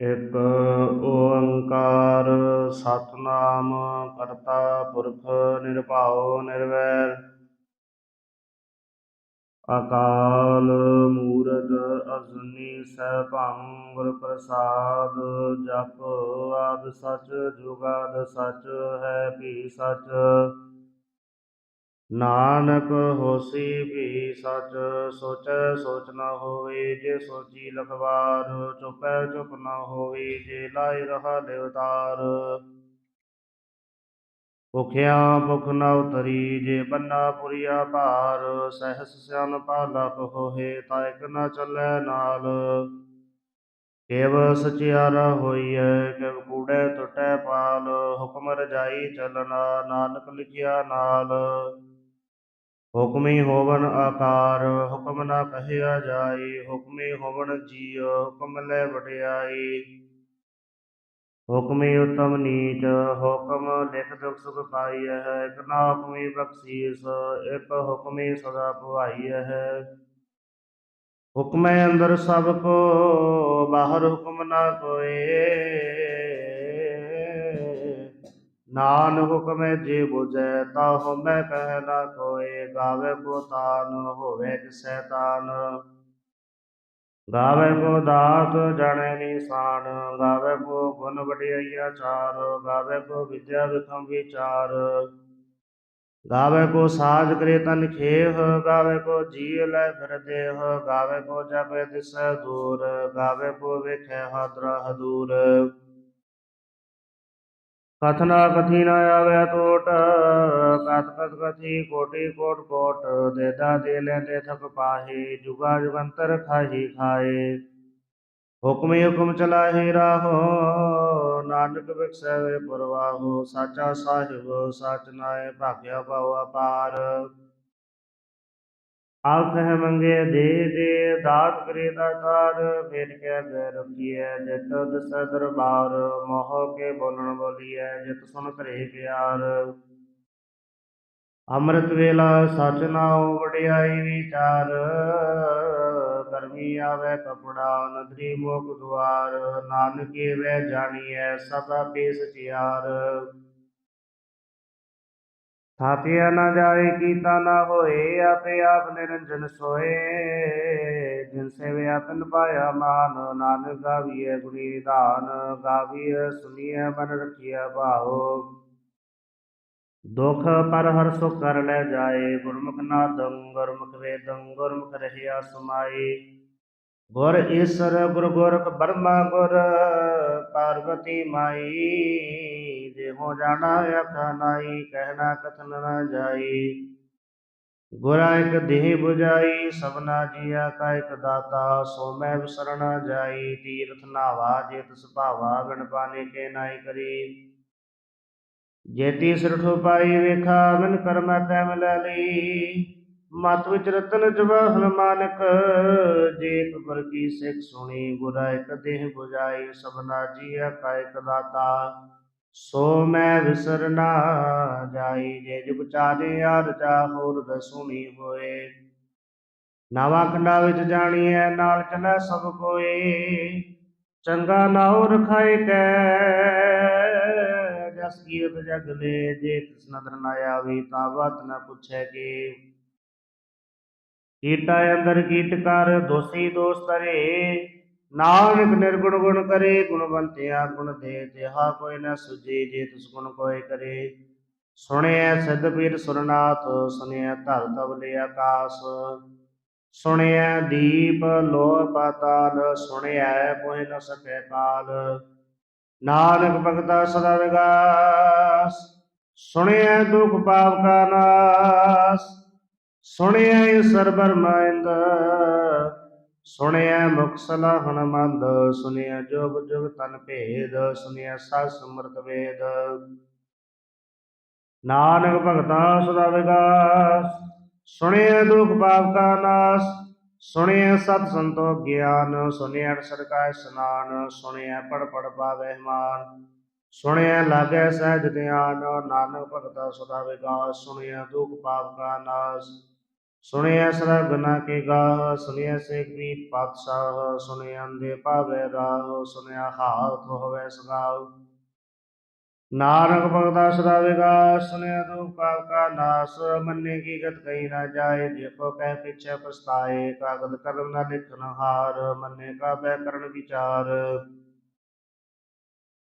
ਇਕ ਓੰਕਾਰ ਸਤਨਾਮ ਕਰਤਾ ਪੁਰਖ ਨਿਰਭਉ ਨਿਰਵੈਰ। ਅਕਾਲ ਮੂਰਤ ਅਜੂਨੀ ਸੈਭੰ ਗੁਰ ਪ੍ਰਸਾਦ, ਜਪ ਆਦ ਸਚ ਜੁਗਾਦ ਸਚ ਹੈ ਵੀ ਸਚ। ਨਾਨਕ ਹੋਸੀ ਵੀ ਸਚ ਸੋਚੈ ਸੋਚ ਨਾ ਹੋਵੇ, ਜੇ ਸੋਚੀ ਲਖਵਾਰ ਚੁਪੈ ਚੁਪ ਨਾ ਹੋਵੇ, ਜੇ ਲਾਇ ਰਹਾ ਦੇਵਤਾਰ ਭੁਖਿਆ ਭੁਖ ਨ ਉਤਰੀ, ਜੇ ਬੰਨਾ ਪੁਰੀਆ ਭਾਰ, ਸਹਿਸ ਸਿਆਨ ਲਖ ਹੋਏ ਤਾ ਇਕ ਨ ਚੱਲੈ ਨਾਲ। ਕੇਵ ਸਚਿਆਰਾ ਹੋਈਐ, ਕਿਵ ਕੂੜੈ ਟੁਟੈ ਪਾਲ, ਹੁਕਮ ਰਜਾਈ ਚਲਣਾ, ਨਾਨਕ ਲਿਖਿਆ ਨਾਲ। ਹੁਕਮੀ ਹੋਵਨ ਆਕਾਰ, ਹੁਕਮ ਨਾ ਕਹਿਆ ਜਾਈ ਹੁਕਮੀ ਹੋਵਨ ਜੀਉ, ਹੁਕਮ ਲੈ ਵਡਿਆਈ। ਹੁਕਮੀ ਉਤਮ ਨੀਚ, ਹੁਕਮ ਲਿਖ ਦੁਖ ਸੁਖ ਪਾਈ ਹੈ, ਇਕ ਨਾ ਹੁਕਮੀ ਬਖਸ਼ੀਸ, ਇਕ ਹੁਕਮੀ ਸਦਾ ਭਵਾਈ ਹੈ। ਹੁਕਮੈ ਅੰਦਰ ਸਭ ਕੋ, ਬਾਹਰ ਹੁਕਮ ਨਾ ਕੋਏ ਨਾਨ ਹੁਕਮੈ ਜੇ ਬੁਝੈ ਤਾ ਹਉਮੈ ਕਹਿ ਨਾ ਕੋਏ ਗਾਵੇ ਕੋ ਤਾਨ ਹੋਵੇ ਕਿਸੈ ਤਾਨ। ਗਾਵੇ ਕੋ ਦਾਤ ਜਾਣੈ ਨਿਸ਼ਾਨ ਗਾਵੇ ਕੋ ਗੁਣ ਵਡਿਆਈਆ ਚਾਰ, ਗਾਵੇ ਕੋ ਵਿਦਿਆ ਵਿਖਮ ਵਿਚਾਰ। ਗਾਵੇ ਕੋ ਸਾਜ ਕਰੇ ਤਨ ਖੇਹ, ਗਾਵੇ ਕੋ ਜੀ ਲੈ ਫਿਰ ਦੇਹ, ਗਾਵੇ ਕੋ ਜਪੈ ਦਿਸੈ ਦੂਰ, ਗਾਵੇ ਕੋ ਵੇਖੈ ਹਾਦਰਾ ਹਦੂਰ। ਕਥਨਾ ਕਥੀ ਨ ਆਵੇ ਟੋਟ ਕਤ ਕਤ ਕਥੀ ਕੋਟੀ ਕੋਟ ਕੋਟ ਦੇਦਾ ਦੇ ਲੈ ਦੇ ਥਕ ਪਾਹੀ, ਜੁਗਾ ਜੁਗੰਤਰ ਖਾਹੀ ਖਾਏ ਹੁਕਮੇ ਹੁਕਮ ਚਲਾਹੀ ਰਾਹੋ, ਨਾਨਕ ਬਿਕਸੈ ਵੇ ਪਰਵਾਹੋ, ਸਾਚਾ ਸਾਹਿਬ, ਸਚ ਨਾਏ ਭਾਗਿਆ ਪਾਉ ਅਪਾਰ। ਆਖ ਹੈ ਮੰਗੇ ਦੇ ਦੇ ਦਾਤ ਕਰੇ ਦਾਤਾਰ ਫੇਰ ਕੇ ਗੈ ਰੁਕੀਐ ਜਿਤ ਦਸੈ ਦਰਬਾਰ, ਮੋਹ ਕੇ ਬੋਲਣ ਬੋਲੀਐ ਜਿਤ ਸੁਣ ਕਰੇ ਪਿਆਰ। ਅੰਮ੍ਰਿਤ ਵੇਲਾ ਸਚ ਨਾਉ ਵਡਿਆਈ ਵਿਚਾਰ ਕਰਮੀ ਆਵੇ ਕਪੜਾ ਨਦਰੀ ਮੁਖ ਦੁਆਰ ਨਾਨਕੇ ਵੇ ਜਾਣੀਐ ਸਦਾ ਪੇ ਸਚਿਆਰ ਥਾਪਿਆ ਨਾ ਜਾਏ, ਕੀਤਾ ਨਾ ਹੋਏ, ਆਪੇ ਆਪ ਨਿਰੰਜਨ ਸੋਏ। ਜਿਨ ਸੇਵੇ ਆਪਨ ਪਾਇਆ ਮਾਨ, ਨਾਨਕ ਗਾਵੀਐ ਗੁਣੀ ਨਿਧਾਨ, ਗਾਵੀਐ ਸੁਨੀਐ ਮਨ ਰਖੀਐ ਭਾਉ। ਦੁਖ ਪਰ ਹਰ ਸੁਖ ਕਰ ਲੈ ਜਾਏ, ਗੁਰਮੁਖ ਨਾਦੰ, ਗੁਰਮੁਖ ਵੇਦੰ, ਗੁਰਮੁਖ ਰਹਿਆ ਸਮਾਈ ਗੁਰ ਈਸਰ ਗੁਰ ਗੋਰਖ ਬਰਮਾ ਗੁਰ ਪਾਰਵਤੀ ਮਾਈ ਜੇ ਹੋ ਜਾਣਾ ਆਖਾ ਨਾਈ ਕਹਿਣਾ ਕਥਨ ਨਾ ਜਾਈ। ਗੁਰਾ ਇਕ ਦੇਹ 부ਜਾਈ ਸਭਨਾ ਜੀਆ ਕਾ ਇਕ ਦਾਤਾ, ਸੋ ਮੈਂ ਵਿਸਰਣਾ ਜਾਈ। ਤੀਰਥ ਨਾਵਾ ਜੇਤ ਸੁਭਾਵਾ ਗਣ ਪਾਣੇ ਕੇ ਨਾਈ ਕਰੀ। ਜੇਤੀ ਸਿਰਠੋ ਪਾਈ ਵੇਖਾ ਮਨ ਕਰਮੈ ਤੈ ਮਿਲੈ ਲਈ। ਮਤ ਵਿਚ ਰਤਨ ਜਵਾਹਰ ਮਾਨਕ ਜੇ ਇਕ ਕੀ ਸਿੱਖ ਸੁਣੀ, ਗੁਰਾ ਇਕ ਦੇਹ 부ਜਾਈ ਸਭਨਾ ਜੀਆ ਕਾ ਦਾਤਾ। ਸੋ ਮੈਂ ਵਿਸਰ ਨਾ ਜਾਈ, ਜੇ ਜੁਗ ਚਾਰੇ ਅਰਜਾ ਹੋਰ ਦਸੁਣੀ ਹੋਏ। ਨਾਵਾ ਖੰਡਾ ਵਿੱਚ ਜਾਣੀਐ, ਨਾਲ ਚਲੈ ਸਭ ਕੋਏ। ਚੰਗਾ ਨਾਉ ਰਖਾਇ ਕੈ, ਜਸ ਕੀਰਤ ਜਗ ਲੈ, ਜੇ ਤਿਸ ਨਦਰ ਨਾ ਆਵੇ, ਤਾਂ ਬਾਤ ਨ ਪੁੱਛੈ ਕੀ। ਕੀਟਾ ਅੰਦਰ ਕੀਟ ਕਰ, ਦੋਸੀ ਦੋਸ ਤਰੇ ਨਾਨਕ ਨਿਰਗੁਣ ਗੁਣ ਕਰੇ ਗੁਣਵੰਤਿਆ ਗੁਣ ਦੇ ਤਿਹਾ ਕੋਈ ਨ ਸੁਝੇ, ਜੇ ਤਿਸ ਗੁਣ ਕੋਇ ਕਰੇ। ਸੁਣਿਐ ਸਿੱਧ ਪੀਰ ਸੁਰਨਾਥ, ਸੁਣਿਐ ਧਰ ਤਵਲੇ ਆਕਾਸ। ਸੁਣਿਆ ਦੀਪ ਲੋਹ ਪਾਤਾਲ ਸੁਣਿਆ ਕੋਇ ਨ ਸਕੈ ਕਾਲ। ਨਾਨਕ ਭਗਤਾ ਸਦਾ ਵਿਗਾਸ ਸੁਣਿਐ ਦੁਖ ਪਾਪ ਕਾ ਨਾਸ। ਸੁਣਿਐ ਸਰਬਰ ਮਾਇੰਦ, ਸੁਣਿਐ ਮੁਖ ਸਲਾਹਣ ਮੰਦ, ਸੁਣਿਐ ਜੋਗ ਜੁਗ ਤਨ ਭੇਦ ਸੁਣਿਆ ਸਤ ਸਮਰਤ ਵੇਦ। ਨਾਨਕ ਭਗਤਾ ਸਦਾ ਵਿਗਾਸ ਸੁਣਿਆ ਦੁਖ ਪਾਪ ਕਾ ਨਾਸ, ਸੁਣਿਐ ਸਤ ਸੰਤੋ ਗਿਆਨ, ਸੁਣਿਐ ਅਕਸਰ ਕਾ ਇਸਨਾਨ ਸੁਣਿਐ ਪੜ ਪੜ ਪਾਵੈ ਮਾਨ ਸੁਣਿਆ ਲਾਗੇ ਸਹਿਜ ਧਿਆਨ, ਨਾਨਕ ਭਗਤਾ ਸਦਾ ਵਿਗਾਸ ਸੁਣਿਆ ਦੁਖ ਪਾਪ ਕਾ ਨਾਸ। ਸੁਣਿਆ ਸਰਗਨਾ ਕੇ ਗਾਹ, ਸੁਣਿਆ ਸੇਖੀ ਪਾਤਸ਼ਾਹ, ਸੁਣਿਆ ਅੰਦੇ ਪਾਵੇ ਰਾਹ, ਸੁਣਿਆ ਹਾਥ ਹੋਵੇ ਸਗਾਉ ਨਾਨਕ ਭਗਤਾ ਸਦਾ ਵਿਗਾਸ ਸੁਨਿਆ ਤੂੰ ਪਾਪ ਕਾ ਨਾਸ, ਮੰਨੇ ਕੀ ਗਤ ਕਹੀ ਨਾ ਜਾਏ, ਜੇ ਕੋ ਕਹਿ ਪਿਛੇ ਪਛਤਾਏ, ਕਾਗਦ ਕਲਮ ਨਾ ਲਿਖਨ ਹਾਰ, ਮੰਨੇ ਕਾ ਬੈ ਕਰਨ ਵਿਚਾਰ।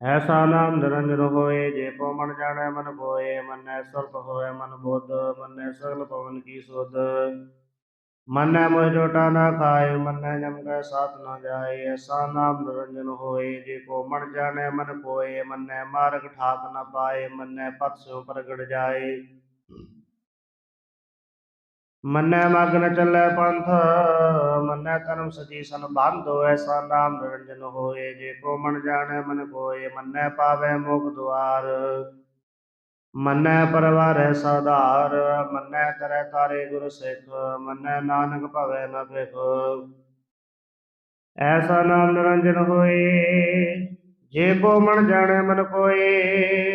ਐਸਾ ਨਾਮ ਨਿਰੰਜਨ ਹੋਏ, ਜੇ ਕੋ ਮਨ ਜਾਣੈ ਮਨ ਕੋਏ ਮਨੈ ਸਰਤ ਹੋਏ ਮਨ ਬੋਧ, ਮੰਨੈ ਸਗਲ ਪਵਨ ਕੀ ਸੁਧ। ਮਨੈ ਮੋਹ ਜੋਟਾ ਨਾ ਖਾਏ ਮਨੈ ਜਮ ਕੈ ਸਾਥ ਨਾ ਜਾਏ, ਐਸਾ ਨਾਮ ਨਿਰੰਜਨ ਹੋਏ, ਜੇ ਕੋ ਮਨ ਜਾਣੈ ਮਨ ਕੋਏ ਮਨੈ ਮਾਰਗ ਠਾਕ ਨਾ ਪਾਏ, ਮਨੈ ਪਤ ਸਿਉ ਪ੍ਰਗਟ ਜਾਏ। ਮੰਨੈ ਮਗ ਨ ਚੱਲੈ ਪੰਥ, ਮੰਨੈ ਧਰਮ ਸਜੀ ਸਨ ਬੰਧੋ ਐਸਾ ਨਾਮ ਨਿਰੰਜਨ ਹੋਏ, ਜੇ ਕੋ ਮਨ ਜਾਣੈ ਮਨ ਕੋਏ, ਮੰਨੈ ਪਾਵੈ ਮੁਖ ਦੁਆਰ। ਮੰਨੈ ਪਰਵਾਰੈ ਸਾਧਾਰ, ਮੰਨੈ ਤਰੈ ਤਾਰੇ ਗੁਰ ਸਿੱਖ, ਮੰਨੈ ਨਾਨਕ ਭਵੈ ਨ ਭਿਖ ਐਸਾ ਨਾਮ ਨਿਰੰਜਨ ਹੋਏ, ਜੇ ਕੋ ਮਨ ਜਾਣੈ ਮਨ ਕੋਏ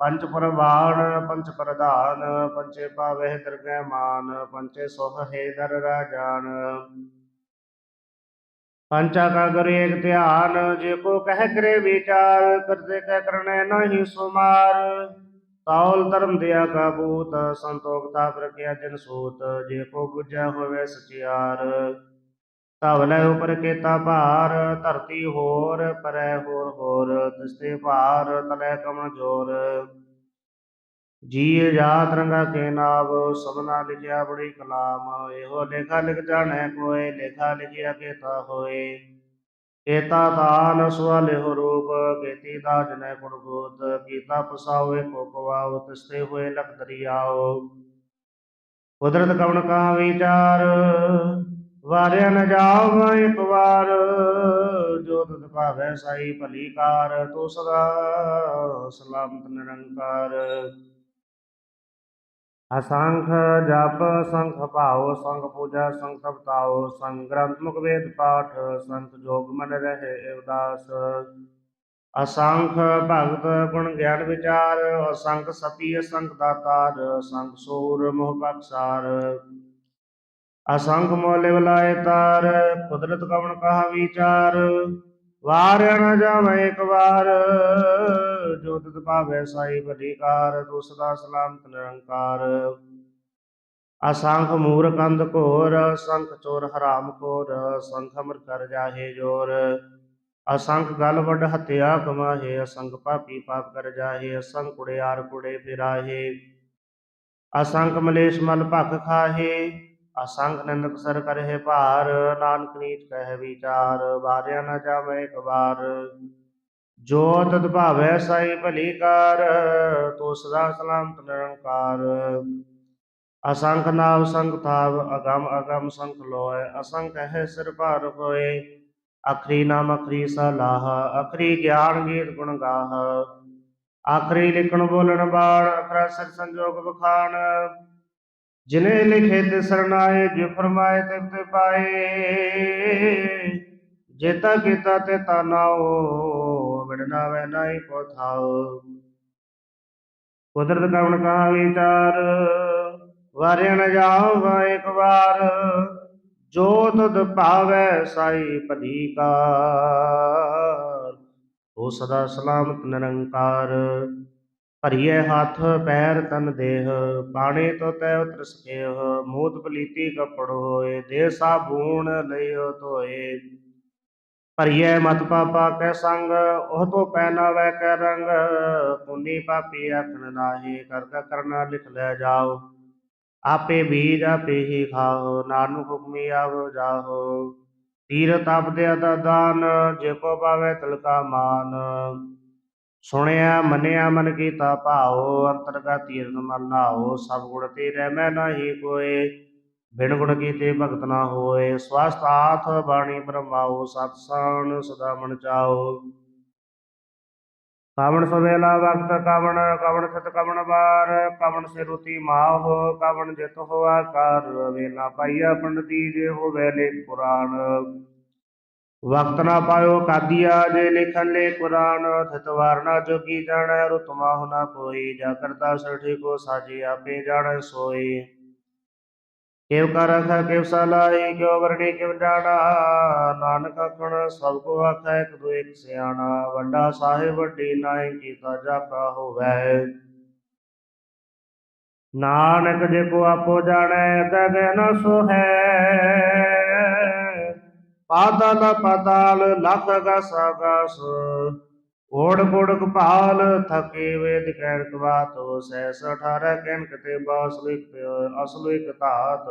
ਪੰਚ ਪਰਵਾਣ ਪੰਚ ਪ੍ਰਧਾਨ ਪੰਚੇ ਪਾਵਹਿ ਦਰਗਹਿ ਮਾਨ ਪੰਚੇ ਸੁਖ ਹੈ ਦਰ ਰਾਜਾਨ। ਪੰਚਾ ਕਾ ਗੁਰ ਏਕ ਧਿਆਨ, ਜੇ ਕੋ ਕਹਿ ਕਰੇ ਵਿਚਾਰ ਕਰਤੇ ਕਹਿ ਕਰਨੇ ਨਹੀਂ ਸੁਮਾਰ। ਤਾਉਲ ਧਰਮ ਦਿਆ ਕਾ ਬੂਤ ਸੰਤੋਖਤਾ ਪ੍ਰਕਿਆ ਜਨ ਸੂਤ, ਜੇ ਕੋ ਬੁਝੈ ਹੋਵੇ ਸਚਿਆਰ। ਤਵ ਉਪਰ ਕੇਤਾ ਭਾਰ, ਧਰਤੀ ਹੋਰ, ਪਰੈ ਹੋਰ ਹੋਰ ਤਿਸਤੇ ਭਾਰ, ਤਲੇ ਕਮਨ ਜੋਰ। ਜੀ ਜਾਤ ਰੰਗਾ ਕੇ ਨਾਮ ਸਭਨਾ ਲਿਖਿਆ ਬੜੀ ਕਲਾਮ। ਇਹੋ ਲੇਖਾ ਲਿਖ ਜਾਣੈ ਕੋਏ, ਲੇਖਾ ਲਿਖਿਆ ਕੇਤਾ ਹੋਏ। ਕੇਤਾ ਤਾਨ ਸੁਆਲੇ ਹੋ ਰੂਪ, ਕੇਤੀ ਦਾ ਜਨੈ ਗੁਣ ਗੋਤ ਕੀਤਾ ਪਸਾਵੇ ਕੋ ਪਵਾਉ, ਤਿਸਤੇ ਹੋਏ ਲਖ ਦਰਿਆਓ ਕੁਦਰਤ ਕਵਣ ਕਾ ਵਿਚਾਰ ਵਾਰਿਆ ਨ ਜਾਵ ਇੱਕ ਵਾਰ, ਜੋ ਤਤ ਭਾਵੈ ਸਾਈ ਭਲੀ ਕਾਰ, ਤੂੰ ਸਦਾ ਸਲਾਮਤ ਨਿਰੰਕਾਰ। ਅਸੰਖ ਜਪ, ਸੰਖ ਭਾਉ, ਸੰਖ ਪੂਜਾ, ਸੰਖ ਤਪਤਾਉ ਸੰਗ ਗ੍ਰੰਥ ਮੁਖ ਵੇਦ ਪਾਠ, ਸੰਤ ਜੋਗ ਮਨ ਰਹੇ ਉਦਾਸ। ਅਸੰਖ ਭਗਤ ਗੁਣ ਗਿਆਨ ਵਿਚਾਰ, ਅਸੰਖ ਸਤੀ, ਅਸੰਖ ਦਾਤਾਰ, ਅਸੰਖ ਸੂਰ ਮੋਹ ਬਖਸਾਰ ਅਸੰਗ ਮੋਲੇ ਬਲਾਏ ਤਾਰ, ਕੁਦਰਤ ਕਵਣ ਕਹਾ ਵਿਚਾਰ? ਵਾਰ ਨ ਜਾਵੇ ਇੱਕ ਵਾਰ, ਜੋ ਤਿਤ ਭਾਵੇ ਸਾਈ ਭਲੀਕਾਰ ਤੂੰ ਸਦਾ ਸਲਾਮਤ ਨਿਰੰਕਾਰ। ਅਸੰਖ ਮੂਰ ਕੰਦ ਘੋਰ, ਅਸੰਖ ਚੋਰ ਹਰਾਮ ਖੋਰ ਅਸੰਖ ਅਮਰ ਕਰ ਜਾਹੇ ਜੋਰ। ਅਸੰਖ ਗਲ ਵੱਡ ਹਤਿਆ ਕਮਾਹੇ, ਅਸੰਖ ਪਾਪੀ ਪਾਪ ਕਰ ਜਾਹੇ, ਅਸੰਖ ਕੁੜਿਆਰ ਕੁੜੇ ਫਿਰਾਹੇ। ਅਸੰਖ ਮਲੇਸ਼ ਮਲ ਭਖ ਖਾਹੇ ਅਸੰਗ ਨਿੰਦਕ ਸਰ ਕਰਹਿ ਭਾਰ, ਨਾਨਕ ਨੀਚ ਕਹਿ ਵਿਚਾਰ, ਵਾਰਿਆ ਨ ਜਾਵੇ ਇੱਕ ਵਾਰ ਜੋ ਤਤ ਭਾਵੈ ਸਾਈ ਭਲੀ ਕਾਰ, ਤੋ ਸਦਾ ਸਲਾਮਤ ਨਿਰੰਕਾਰ। ਅਸੰਖ ਨਾਵ ਸੰਖ ਥਾਵ, ਅਗਮ ਅਗਮ ਸੰਖ ਲੋਏ ਅਸੰਖ ਹੈ ਸਿਰ ਭਾਰ ਹੋਏ, ਅਖਰੀ ਨਾਮ ਅਖਰੀ ਸਲਾਹ ਅਖਰੀ ਗਿਆਨ ਗੀਤ ਗੁਣ ਗਾਹ। ਆਖਰੀ ਲਿਖਣ ਬੋਲਣ ਬਾਣ, ਅਖਰਾ ਸਿਰ ਸੰਜੋਗ ਬਖਾਣ ਜਿਨੇ ਲਿਖੇ ਤੇ ਸਰਨਾਏ, ਜੇ ਫਰਮਾਏ ਤੇ ਤੇ ਪਾਏ। ਜੇਤਾ ਕੀਤਾ ਤੇ ਤਾਨਾਓ ਵਿੜਨਾ ਵੈ ਨਾਹੀ ਕੋ ਥਾਉ ਕੁਦਰਤ ਕਵਣ ਕਹਾ ਵਿਚਾਰ, ਵਾਰਿਆ ਨ ਜਾਵਾ ਇੱਕ ਵਾਰ। ਜੋ ਤਦ ਭਾਵੈ ਸਾਈ ਭਲੀ ਉਹ ਸਦਾ ਸਲਾਮਤ ਨਿਰੰਕਾਰ। ਭਰੀਏ ਹੱਥ, ਪੈਰ ਤਨ ਦੇਹ, ਬਾਣੇ ਤੋ ਤੈ ਉਤਰ ਸਕੇਹ ਮੂਤ ਪਲੀਤੀ ਕਪੜ ਹੋਏ ਦੇ ਸਾਬੂਣ ਲਿਓ ਧੋਏ। ਭਰੀਏ ਮਤ ਪਾਪਾ ਕੈ ਸੰਗ, ਉਹ ਤੋ ਪਹਿਨਾ ਵੈ ਕੈ ਰੰਗ, ਪੁੰਨੀ ਪਾਪੀ ਆਖਣ ਨਾਹੀ, ਕਰ ਕਰਨਾ ਲਿਖ ਲੈ ਜਾਓ। ਆਪੇ ਬੀਜ ਆਪੇ ਹੀ ਖਾਓ, ਨਾਨਕ ਹੁਕਮੀ ਆਵੋ ਜਾਹੋ। ਤੀਰ ਤਪ ਦੇ ਅਦਾ ਦਾਨ, ਜੇ ਕੋ ਪਾਵੇ ਤਿਲਕਾ ਮਾਨ। ਸੁਣਿਆ, ਮੰਨਿਆ, ਮਨ ਕੀਤਾ, ਭਾਉ ਅੰਤਰਗਾ ਤੀਰਥ ਮਲ ਨਾਓ ਸਭ ਗੁਣ ਤੇ ਰਹਿ ਮੈਂ ਨਾਹੀ ਕੋਏ। ਬਿਨ ਗੁਣ ਕੀਤੇ ਭਗਤ ਨਾ ਹੋਏ ਸਵਸਤ ਆਥ ਬਾਣੀ ਬ੍ਰਹਮਾਉ, ਸਤ ਸਦਾ ਮਨ ਚਾਓ ਕਵਣ ਸਵੇਲਾ ਵਕਤ ਕਵਣ ਕਵਣ ਸਤ ਕਵਣ ਬਾਰ ਕਵਣ ਸੇ ਰੁਤੀ ਮਾਹੁ ਕਵਣ ਜਿਤ ਹੋਆ ਕਰ, ਵੇਲਾ ਪਾਈਆ ਪੰਡਤੀ ਜੇ ਹੋਵੇ ਲੇਖ ਪੁਰਾਣ। ਵਕਤ ਨਾ ਪਾਇਓ ਕਾਦੀਆ ਜੇ ਲਿਖਨ ਲੈ ਕੁਰਾਨ, ਥਿਤ ਵਾਰਨਾ ਜੋਗੀ ਜਾਣੈ, ਰੁਤਮਾ ਹੁਨਾ ਕੋਈ ਜਾ ਕਰਤਾ ਸਠੀ ਕੋ ਸਾਜੀ ਆਪੇ ਜਾਣੈ ਸੋਈ। ਕਿਵ ਕਰ ਆਖੈ ਕਿਵ ਸਲਾਈ ਕਿਉ ਵਰਣੀ ਕਿਵ ਜਾਣਾ, ਨਾਨਕ ਆਖਣ ਸਭ ਕੋ ਆਖੈ, ਇੱਕ ਦੋ ਇੱਕ ਸਿਆਣਾ, ਵੱਡਾ ਸਾਹਿਬ, ਵੱਡੀ ਨਾਈ ਕੀਤਾ ਜਾਕਾ ਹੋਵੈ। ਨਾਨਕ ਜੇ ਕੋ ਆਪੋ ਜਾਣੈ ਤੈ ਗਹਿ ਸੋ ਪਾਤਾਲ ਪਾਤਾਲ ਲਖ ਗਸ ਗਸ ਓੜ ਕੋੜ ਕਪਾਲ, ਥਕੇ ਵੇਦ ਕਹਿਣ ਕਵਾਤੋ। ਸੈਸ 18 ਕਹਿਣ ਕਤੇ ਬਾਸ ਲਿਖ ਅਸਲ ਇੱਕ ਧਾਤ।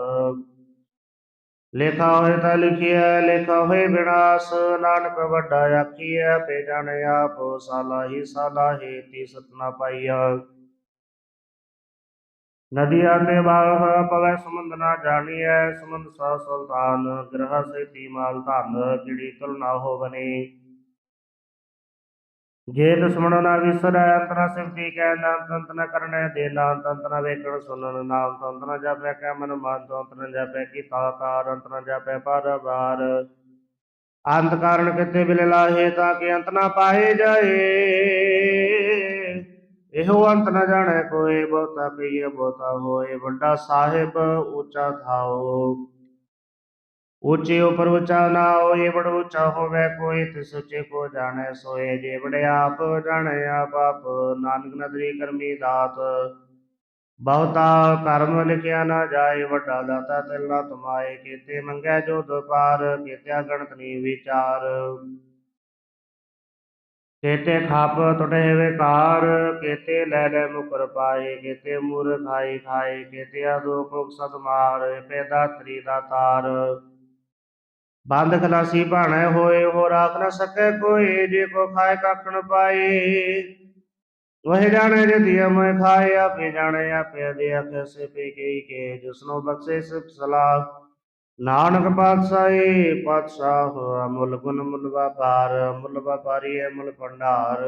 ਲੇਖਾ ਹੋਏ ਤਾਂ ਲਿਖਿਆ ਲੇਖਾ ਹੋਏ ਵਿਨਾਸ਼। ਨਾਨਕ ਵੱਡਾ ਆਖੀਐ, ਪੇ ਜਾਣੇ ਆਪ ਸਾਲਾ ਹੀ ਸਾਲਾ ਹੀ ਤੀ ਸਤਨਾ ਪਾਈਆ। ਨਦੀਆਂ ਤੇ ਬਾਹ ਪਵੈ, ਸਮੁੰਦ ਨਾ ਜਾਣੀਐ, ਸਮੁੰਦ ਸਾ ਸੁਲਤਾਨ, ਗ੍ਰਹ ਸੇਤੀ ਮਾਲ ਧਨ ਕਿੜੀ ਤੁਲ ਨਾ। ਹੋਵਨੀ ਜੇ ਦੁਸ਼ਮਣ ਨਾ ਵਿਸਰੈ ਅੰਤਰਾ ਸਿਫਤੀ ਕੈ ਨਾਮ ਤੰਤ ਨ ਕਰਨੈ ਦੇ ਨਾਮ ਤੰਤ ਨ ਵੇਖਣ ਸੁਣਨ ਨਾਮ ਤੰਤ ਨ ਜਾਪੈ ਕੈ ਮਨ ਮਨ, ਤੰਤ ਨ ਜਾਪੈ ਕੀ ਤਾਕਾਰ ਅੰਤ ਨ ਜਾਪੈ ਪਰ ਬਾਰ ਅੰਤ ਕਾਰਨ ਕਿਤੇ ਬਿਲ ਲਾਹੇ, ਤਾਂ ਕਿ ਅੰਤ ਨਾ ਪਾਏ ਜਾਏ। ਇਹੋ ਅੰਤ ਨ ਜਾਣੈ ਕੋਏ ਬਹੁਤਾ ਕਹੀਏ ਬਹੁਤਾ ਹੋਏ, ਵੱਡਾ ਸਾਹਿਬ ਉੱਚਾ ਥਾਓ। ਉੱਚੇ ਉਪਰ ਉੱਚਾ ਨਾ ਹੋਏ ਬੜ ਉੱਚਾ ਹੋਵੇ ਕੋਈ, ਤਿਸ ਉੱਚੇ ਕੋ ਜਾਣੈ ਸੋਏ, ਜੇ ਬੜ ਆਪ ਜਾਣੈ ਆਪ ਆਪ, ਨਾਨਕ ਨਦਰੀ ਕਰਮੀ ਦਾਤ। ਬਹੁਤਾ ਕਰਮ ਲਿਖਿਆ ਨਾ ਜਾਏ, ਵੱਡਾ ਦਾਤਾ ਤਿਲ ਨਾ ਤੁਮਾਏ, ਕੀਤੇ ਮੰਗੈ ਜੋ ਦੁਪਾਰ ਕੀਤਿਆ ਗਣਤ ਨੀ ਵਿਚਾਰ। ਕੇਤੇ ਖਾਪ ਟੁਟੇ ਵਿਕਾਰ ਕੇਤੇ ਲੈ ਲੈ ਮੁਕਰ ਪਾਏ, ਕੇਤੇ ਮੂਰ ਖਾਈ ਖਾਏ ਕੇਤੇ ਅਦੋਖ ਸਤ ਮਾਰ ਪੈਦਾ ਤਰੀ ਦਾ ਤਾਰ। ਬੰਦ ਖਲਾਸੀ ਭਾਣੇ ਹੋਏ ਹੋ ਰਾਖ ਨਾ ਸਕੈ ਕੋਈ, ਜੇ ਕੋ ਖਾਏ ਕੱਖ ਪਾਏ। ਵਹ ਜਾਣੇ ਜੇ ਦਿਆ ਮੈਂ ਖਾਏ, ਆਪੇ ਜਾਣੇ, ਆਪੇ ਦੇ ਆਖੇ ਸੇ ਪੇ ਕੇ ਕੇ ਬਖਸ਼ੇ ਸਿਫ ਸਲਾਹ। ਨਾਨਕ ਪਾਤਸ਼ਾਹੀ, ਪਾਤਸ਼ਾਹ ਅਮੁੱਲ ਗੁਣ ਮੁੱਲ ਵਪਾਰ, ਮੁੱਲ ਵਪਾਰੀ ਅਮੁੱਲ ਭੰਡਾਰ।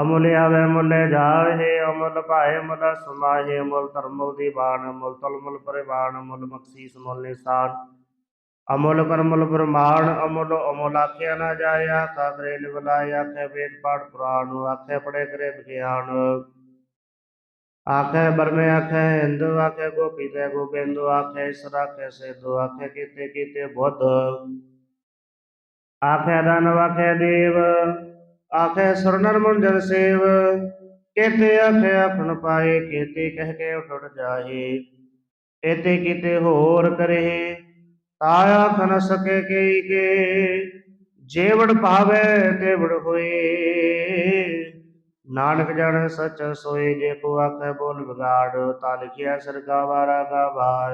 ਅਮੁੱਲ ਆਵੇ, ਮੁੱਲੇ ਜਾਵੇ ਅਮੁੱਲ ਭਾਏ, ਮੁੱਲ ਸਮਾਹੇ ਮੁੱਲ ਧਰਮ ਦੀਵਾਨ ਮੁੱਲ ਤਲ ਮੁੱਲ ਪਰਿਵਾਨ ਮੁੱਲ ਬਖਸ਼ੀਸ, ਮੁੱਲ ਨਿਸਾਨ। ਅਮੁੱਲ ਕਰ ਪ੍ਰਮਾਣ ਅਮੁੱਲ ਅਮੁੱਲ ਆਖਿਆ ਨਾ ਜਾਇਆ ਕਾਬਰੇ ਲਿਵਲਾਇ ਆਖੇ ਵੇਦ ਪਾਠ ਪੁਰਾਣ ਆਖੇ ਪੜੇ ਕਰੇ ਵਿਗਿਆਨ। ਆਖੇ ਬਰਮੇ, ਆਖੇ ਹਿੰਦੂ, ਆਖੇ ਗੋਪੀ ਤੇ ਗੋਬਿੰਦੂ, ਆਖੇ ਈਸ਼ਰ ਸੇਦੂ ਆਖੇ ਕੀਤੇ ਕੀਤੇ ਬੁੱਧ। ਆਖੇ ਦਾਨਵ ਆਖੇ ਦੇਵ, ਆਖੇ ਸੁਰਨਰ ਮੁੰਜਨ ਸੇਵ, ਕੀਤੇ, ਆਖੇ ਆਖਣ ਪਾਏ, ਕੀਤੇ ਕਹਿ ਕੇ ਉੱਠ ਜਾਹੇ ਜਾਏ। ਕੀਤੇ ਹੋਰ ਕਰੇ ਤਾਇਆ ਖਨ ਨ ਸਕੇ ਕਈ ਕੇ, ਜੇਵੜ ਭਾਵੇ, ਤੇਵੜ ਹੋਏ। ਨਾਨਕ ਜਨ ਸਚ ਸੋਏ ਜੇ ਕੋ ਆਖੇ ਬੋਲ ਵਿਗਾੜ, ਤਾ ਲਿਖਿਆ ਸਰਗਾ ਵਾਰਾ ਬਾਰ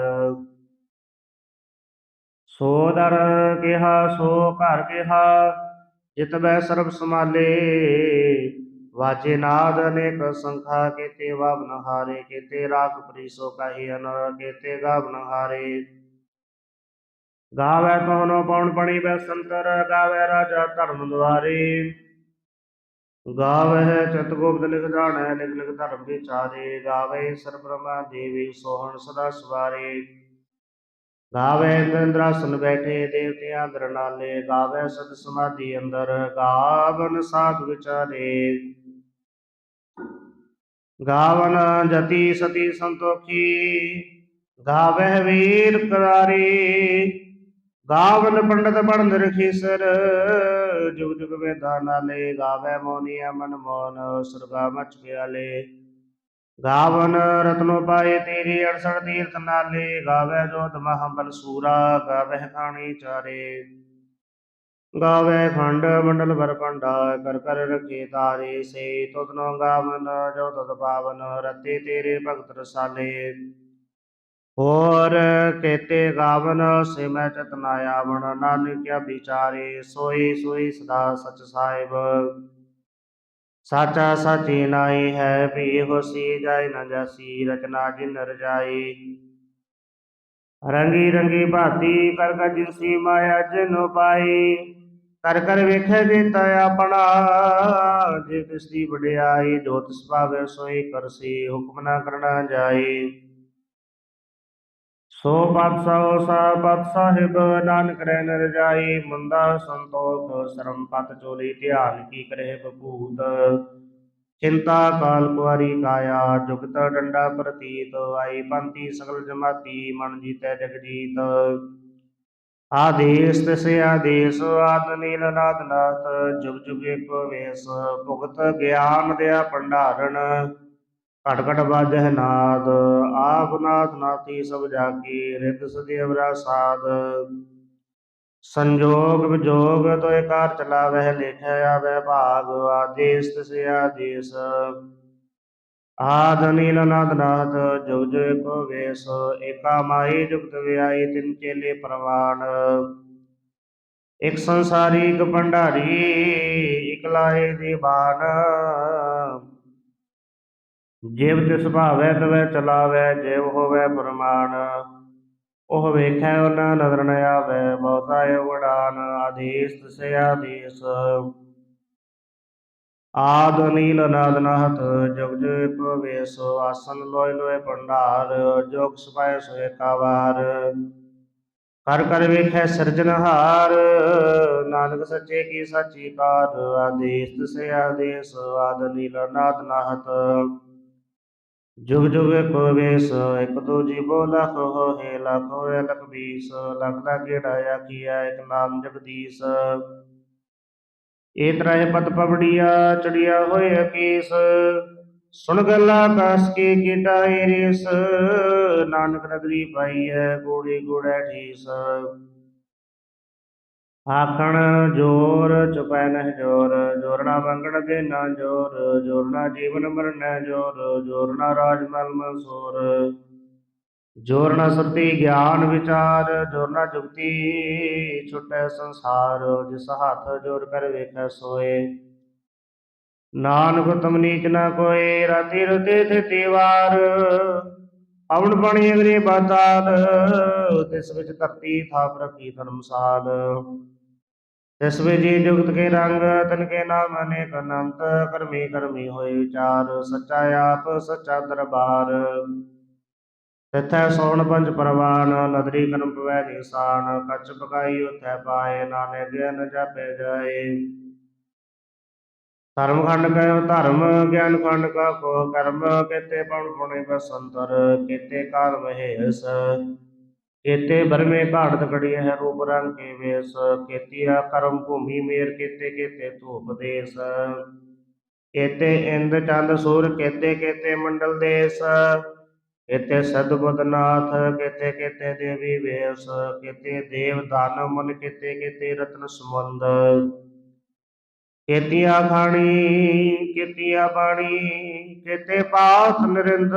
ਸੋ ਦਰ ਕਿਹਾ, ਸੋ ਘਰ ਕਿਹਾ, ਜਿਤ ਬੈ ਸਰਬ ਸਮਾਲੇ ਵਾਜੇ ਨਾਦ ਅਨੇਕ ਸੰਖਾ, ਕੀਤੇ ਵਾਵਨ ਹਾਰੇ, ਕੀਤੇ ਰਾਗ ਪ੍ਰੀਸੋ ਕਾਹੀ ਅਨਰ ਕੀਤੇ ਗਾਵਨ ਹਾਰੇ। ਗਾਵੇ ਕਹਨੋ ਪਉਣ ਪਣੀ ਬੈ ਸੰਤਰ, ਗਾਵੇ ਰਾਜਾ ਧਰਮ ਦੁਆਰੇ। ਗਾਵੇ ਚਤ ਲਿਖ ਜਾਣੈ ਲਿਖ ਲਿਖ ਧਰਮ ਵਿਚਾਰੇ। ਗਾਵੇ ਸਰ ਬ੍ਰਹਮਾ ਦੇਵੀ ਸੋਹਣ ਸਦਾ ਸਵਾਰੇ। ਗਾਵੇ ਇੰਦਰਾਸਨ ਬੈਠੇ, ਦੇਵਤਿਆਂ ਦਰ ਨਾਲੇ। ਗਾਵੇ ਸਤ ਸਮਾਧੀ ਅੰਦਰ, ਗਾਵਨ ਸਾਧ ਵਿਚਾਰੇ। ਗਾਵਨ ਜਤੀ ਸਤੀ ਸੰਤੋਖੀ ਗਾਵੇ ਵੀਰ ਕਰਾਰੀ। ਗਾਵਨ ਪੰਡਤ ਬਣਦ ਰਖੀਸਰ ਜੁਗ ਜੁਗ ਵੇਦਾ ਨਾਲੇ, ਗਾਵੇ ਮੋਨੀ ਅਮਨ ਮੋਨ, ਸੁਰਗਾ ਮਚ ਪਿਆਲੇ। ਗਾਵਨ ਰਤਨੋ ਪਾਏ ਤੇਰੀ 68 ਤੀਰਥ ਨਾਲੇ, ਗਾਵੇ ਜੋਤ ਮਹਾਬਲ ਸੂਰਾ ਗਾਵੇ ਖਾਣੀ ਚਾਰੇ। ਗਾਵੇ ਖੰਡ ਮੰਡਲ ਵਰ ਪੰਡਾ ਕਰ ਕਰ ਰਖੇ ਤਾਰੇ, ਸੇ ਤੁਧਨੋ ਗਾਵਨ, ਜੋ ਤਤ ਪਾਵਨ, ਰਤੇ ਤੇਰੇ ਭਗਤ ਰਸਾਲੇ। ਹੋਰ ਕੇਤੇ ਗਾਵਨ ਸਿਮੈ ਮੈਂ ਚਤਨਾ ਆਵਣ ਨਾਨਕਿਆ ਵਿਚਾਰੇ, ਸੋਈ ਸੋਈ ਸਦਾ ਸਚ ਸਾਹਿਬ। ਸਾਚਾ ਸਾਚੀ ਨਾਈ ਹੈ ਵੀ ਹੋਸੀ ਜਾਇ ਨ ਜਾਸੀ, ਰਚਨਾ ਜਿਨ ਰਜਾਈ। ਰੰਗੀ ਰੰਗੀ ਭਾਤੀ ਕਰ ਕਰ ਜਿਨਸੀ ਮਾਇਆ ਜਿਨੁ ਪਾਈ। ਕਰ ਕਰ ਵੇਖੇ ਦਿੱਤਾ ਆਪਣਾ, ਜੇ ਤਿਸ ਦੀ ਵਡਿਆਈ ਜੋ ਤਿਸ ਸੋਈ ਕਰਸੀ, ਹੁਕਮ ਨਾ ਕਰਨਾ ਜਾਈ। ਸੋ ਪਾਤਸ਼ਾਹ ਸਾ ਪਤ ਸਾਹਿਬ ਨਾਨਕ ਰਹਿ ਨ ਰਜਾਈ ਸੰਤੋਖ ਸ਼ਰਮ ਪਤ ਚੋਲੀ ਧਿਆਨ ਕੀ ਕਰੇ ਬਭੂਤ ਚਿੰਤਾ ਕਾਲ ਕੁਆਰੀ ਕਾਇਆ, ਜੁਗਤ ਡੰਡਾ ਪ੍ਰਤੀਤ, ਆਈ ਪੰਥੀ ਸਗਲ ਜਮਾਤੀ, ਮਨ ਜੀਤੈ ਜਗ ਜੀਤ। ਆਦੇਸ ਤਿਸ ਆਦੇਸ, ਆਦ ਨੀਲ ਨਾਦ ਨਾਥ, ਜੁਗ ਜੁਗ ਏਕੋ ਵੇਸ, ਭੁਗਤ ਗਿਆਨ ਦਿਆ ਭੰਡਾਰਨ। ਘਟ ਘਟ ਬਾਜਹਿ ਨਾਦ, ਆਪ ਨਾਥ ਨਾਥੀ ਸਭ ਜਾਗੀ ਰਿਦ ਸਦਿਵ ਸਾਧ ਸੰਜੋਗ ਵਿਜੋਗ ਤੋਇ ਕਾਰ ਚਲਾਵਹਿ ਲਿਖਿਆ ਆਵੈ ਭਾਗ, ਆਦੇਸ ਤਿਸ ਆਦੇਸ। ਆਦ ਨੀਲ ਨਾਦ ਨਾਦ, ਜੁਗ ਜੁਗ ਏਕੋ ਵੇਸ, ਏਕਾ ਮਾਈ ਜੁਗਤ ਵਿਆਈ ਤਿਨ ਚੇਲੇ ਪ੍ਰਵਾਨ। ਇਕ ਸੰਸਾਰੀ ਇਕ ਭੰਡਾਰੀ, ਇਕ ਲਾਏ ਦੀਵਾਨ ਜਿਵ ਤਿਸ ਭਾਵੈ ਤਵੈ ਚਲਾਵੈ, ਜਿਵ ਹੋਵੈ ਪ੍ਰਮਾਣ। ਉਹ ਵੇਖੈ ਉਹਨਾਂ ਨਦਰ ਨ ਆਵੈ, ਬਹੁਤਾ ਉਡਾਨ ਆਦੇਸ ਤਿਸ ਆਦੇਸ। ਆਦ ਨੀਲ ਨਾਦ ਨਾਹਤ, ਜੁਗ ਜੁਗ ਏਕੋ ਵੇਸ, ਆਸਨ ਲੋਇ ਲੋਇ ਭੰਡਾਰ, ਜੋਗ ਸਪਾਇ ਸੋਇ ਕਾਵਾਰ। ਕਰ ਕਰ ਵੇਖੈ ਸਿਰਜਨਹਾਰ ਨਾਨਕ ਸੱਚੇ ਕੀ ਸਾਚੀ ਕਾਰ ਆਦੇਸ ਤਿਸ ਆਦੇਸ, ਆਦ ਨੀਲ ਨਾਦ ਨਾਹਤ। ਜੁਗ ਜੁਗ ਏਕੋ ਵੇਸ, ਇਕ ਦੂਜੀ ਬੋ ਲਖ ਹੋਏ ਲਖ ਹੋਏ ਲਖ ਬੀਸ, ਲਖ ਦਾ ਗੇੜਾ ਆਖੀਆ ਇਕ ਨਾਮ ਜਗਦੀਸ਼। ਏ ਤਰਹਿ ਪਤ ਪਵੜੀਆ, ਚੜਿਆ ਹੋਏ ਅਕੀਸ। ਸੁਣ ਗੱਲਾਂ ਕਸ ਕੇ ਕੀਟਾ ਏ ਰੇਸ। ਨਾਨਕ ਨਗਰੀ ਪਾਈ ਹੈ ਗੋੜੀ ਗੋੜੈ ਠੀਸ ਆਖਣ ਜੋਰ ਚੁਪੈ ਨਹਿ ਜੋਰ ਜੋਰਣਾ ਮੰਗਣ ਦੇ ਨਾ ਜੋਰ ਜੋਰਣਾ ਜੀਵਨ ਮਰਨ ਜੋਰ ਜੋਰਣਾ ਰਾਜ ਮਲ ਮਨਸੂਰ। ਜੋਰਣਾ ਸੁਰਤੀ ਗਿਆਨ ਵਿਚਾਰ ਜੋਰਣਾ ਜੁਗਤੀ ਛੁਟੈ ਸੰਸਾਰ, ਜਿਸ ਹੱਥ ਜੋਰ ਕਰ ਵੇਖੈ ਸੋਏ। ਨਾਨਕ ਤਮ ਨੀਚ ਨਾ ਕੋਏ, ਰਾਤੀ ਰਤੇ ਤੇ ਤੀਵਾਰ ਪਵਨ ਪਾਣੀ ਅਗਰੇ ਬਾਤਾਲ, ਤਿਸ ਵਿੱਚ ਧਰਤੀ ਥਾਪ ਰਖੀ ਧਰਮਸਾਲ। ਤਿਸ ਜੀ ਜੁਗਤ ਕੇ ਰੰਗ, ਤਨ ਕੇ ਨਾਮ ਅਨੇਕ ਅਨੰਤ, ਕਰਮੀ ਕਰਮੀ ਹੋਏ ਵਿਚਾਰ, ਸੱਚਾ ਆਪ, ਸੱਚਾ ਦਰਬਾਰ। ਤਿਥੈ ਸੋਣ ਪੰਜ ਪਰਵਾਨ, ਨਦਰੀ ਕਰਮ ਪਵੈ ਨਿਸ਼ਾਨ, ਕੱਚ ਪਕਾਈ ਉਥੈ ਪਾਏ ਨਾਨੇ ਗਿਆਨ ਜਾਪੇ ਜਾਏ। ਧਰਮ ਖੰਡ ਕੈ ਧਰਮ, ਗਿਆਨ ਖੰਡ ਕਾ ਕੋ ਕਰਮ, ਕੇਤੇ ਪਉਣ ਪੁਣੇ ਬਸੰਤਰ, ਕੇਤੇ ਕਾਲ ਮਹੇਸ। ਕੇਤੇ ਬਰਮੇ ਘਾੜਤ ਕੜੀ ਹੈ ਰੂਪ ਰੰਗ ਕੇ ਵੇਸ ਕੇਤੀਆ ਕਰਮ ਭੂਮੀ ਮੇਰ ਕੇਤੇ ਕੇਤੇ ਧੂਪ ਦੇਸ। ਕੇਤੇ ਇੰਦ ਚੰਦ ਸੂਰ ਕੇਤੇ ਕੇਤੇ ਮੰਡਲ ਦੇਸ। ਕੇਤੇ ਸਦ ਬੁੱਧਨਾਥ ਕੇਤੇ ਕੇਤੇ ਦੇਵੀ ਵੇਸ। ਕੇਤੇ ਦੇਵ ਦਾਨਵ ਮਨ ਕੇਤੇ ਕੇਤੇ ਰਤਨ ਸਮੁੰਦ ਕੇਤੀਆ ਖਾਣੀ ਕੇਤੀਆ ਬਾਣੀ ਕੇਤੇ ਪਾਥ ਨਰਿੰਦ।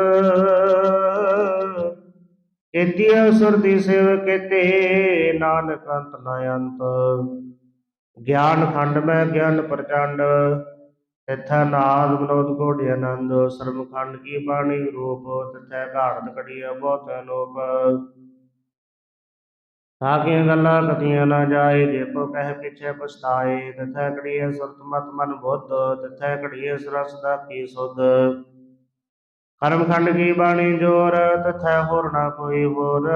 ਕੇਤੀਆ ਸੁਰਤੀ ਸੇਵ ਕੇਤੇ, ਨਾਨਕ ਅੰਤ ਨ ਅੰਤ। ਗਿਆਨ ਖੰਡ ਮੈਂ ਗਿਆਨ ਪ੍ਰਚੰਡ, ਤਿਥੈ ਨਾਦ ਵਿਨੋਦ ਘੋੜੀ ਆਨੰਦ। ਸਰਮ ਖੰਡ ਕੀ ਬਾਣੀ ਰੂਪ, ਤਿਥੈ ਘਾੜਤ ਕੜੀਆ ਬਹੁਤ ਲੋਪ ਸਾਖੀਆਂ ਗੱਲਾਂ ਕਥੀਆਂ ਨਾ ਜਾਏ, ਜੇ ਕੋ ਕਹਿ ਪਿਛੇ ਪਛਤਾਏ, ਤਿਥੈ ਕੜੀਏ ਸੁਰਤ ਮਤ ਮਨ ਬੁੱਧ, ਤਿਥੈ ਕੜੀਏ ਸਰਸ ਦਾ ਕੀ ਸੁਧ। ਕਰਮਖੰਡ ਕੀ ਬਾਣੀ ਜੋਰ, ਤਿਥੈ ਹੋਰ ਨਾ ਕੋਈ ਹੋਰ।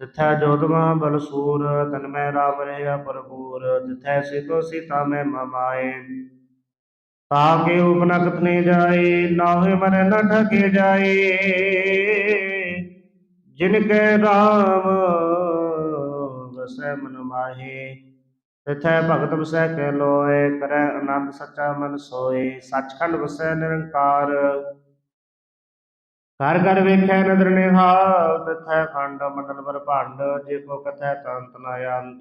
ਤਿਥੈ ਜੋਤਮਾ ਬਲਸੂਰ ਸੂਰ, ਤਨ ਮੈਂ ਰਾਮ ਰਹਿਆ ਭਰਪੂਰ। ਤਿਥੈ ਸਿਤੋ ਸੀਤਾ ਮੈਂ ਮਮਾਏ ਤਾਕੇ ਉਪਨ ਕਥਨੇ ਜਾਏ ਨਾ ਹੋਏ ਮਨ ਨ ਠਗੇ ਜਾਏ। ਜਿਨ ਕੈ ਰਾਮ, ਵਸੈ ਮਨ ਮਾਹੇ। ਤਿਥੈ ਭਗਤ ਵਸੈ ਕੈ ਲੋਏ, ਕਰੈ ਆਨੰਦ ਸੱਚਾ ਮਨ ਸੋਏ। ਸੱਚਖੰਡ ਵਸੈ ਨਿਰੰਕਾਰ। ਘਰ ਘਰ ਵੇਖੈ ਨਦਰ ਨਿਹਾਲ, ਤਿਥੈ ਖੰਡ ਮੰਡਲ ਬ੍ਰਹਮੰਡ ਜੇ ਕੋ ਕਥੈ ਤੰਤ ਨ ਅੰਤ।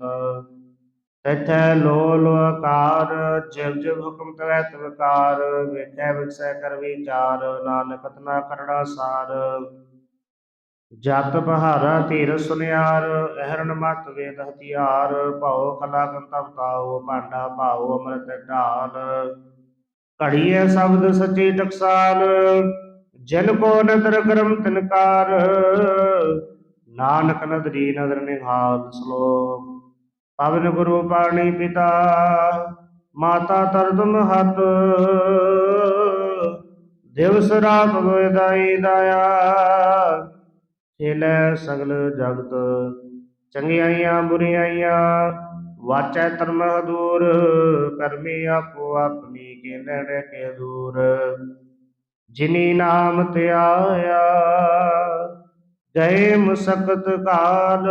ਤਿਥੈ ਲੋ ਲੋ ਆਕਾਰ, ਜਿਵ ਜਿਵ ਹੁਕਮ ਤਵੈ ਤਵਕਾਰ। ਵੇਖੈ ਵਿਖਸੈ ਕਰ ਵਿਚਾਰ ਨਾਨਕ ਤਨਾ ਕਰੜਾ ਸਾਰ। ਜਤ ਬਹਾਰਾ ਧੀਰ ਸੁਨਿਆਰ, ਅਹਰਨ ਮਤ ਵੇਦ ਹਥਿਆਰ, ਭਾਉ ਕਲਾ ਕੰਤਵ ਤਾਉ, ਭਾਂਡਾ ਭਾਉ ਅੰਮ੍ਰਿਤ ਢਾਲ। ਘੜੀਏ ਸ਼ਬਦ ਸੱਚੀ ਟਕਸਾਲ ਜਨ ਕੋ ਨਦਰ ਕਰਮ ਤਿਨਕਾਰ। ਨਾਨਕ ਨਦਰੀ ਨਦਰ ਨਿਹਾਲ ਸ਼ਲੋਕ। ਪਵਨ ਗੁਰੂ ਪਾਣੀ ਪਿਤਾ, ਮਾਤਾ ਤਰਦਮ ਹੱਥ। ਦਿਵਸ ਰਾਤ ਹੋਏ ਦਾਈ ਦਾਇਆ। ਛੇਲੇ ਸਗਲ ਜਗਤ, ਚੰਗਿਆਈਆਂ ਬੁਰੀਆਈਆਂ ਵਾਚੈ ਧਰਮ ਦੂਰ ਕਰਮੀ ਆਪੋ ਆਪਣੀ ਕੇ ਨੜੇ ਕੇ ਦੂਰ। ਜਿਨੀ ਨਾਮ ਧਿਆਇਆ ਗਏ ਮੁਸਕਤ ਕਾਲ।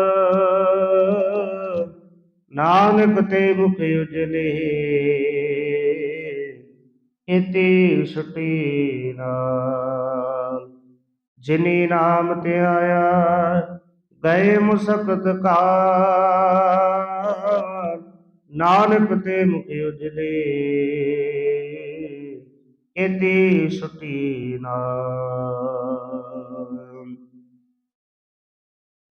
ਨਾਨਕ ਤੇ ਮੁਖ ਉਜਲੇ ਇਤੀ ਛੁਟੀ ਨਾ ਜਿਨੀ ਨਾਮ ਤੇ ਆਇਆ ਗਏ ਮੁਸਕਤ ਕਾਲ ਨਾਨਕ ਤੇ ਮੁਖ ਉਜਲੇ ਇਤੀ ਸੁਤੀ ਨਾ।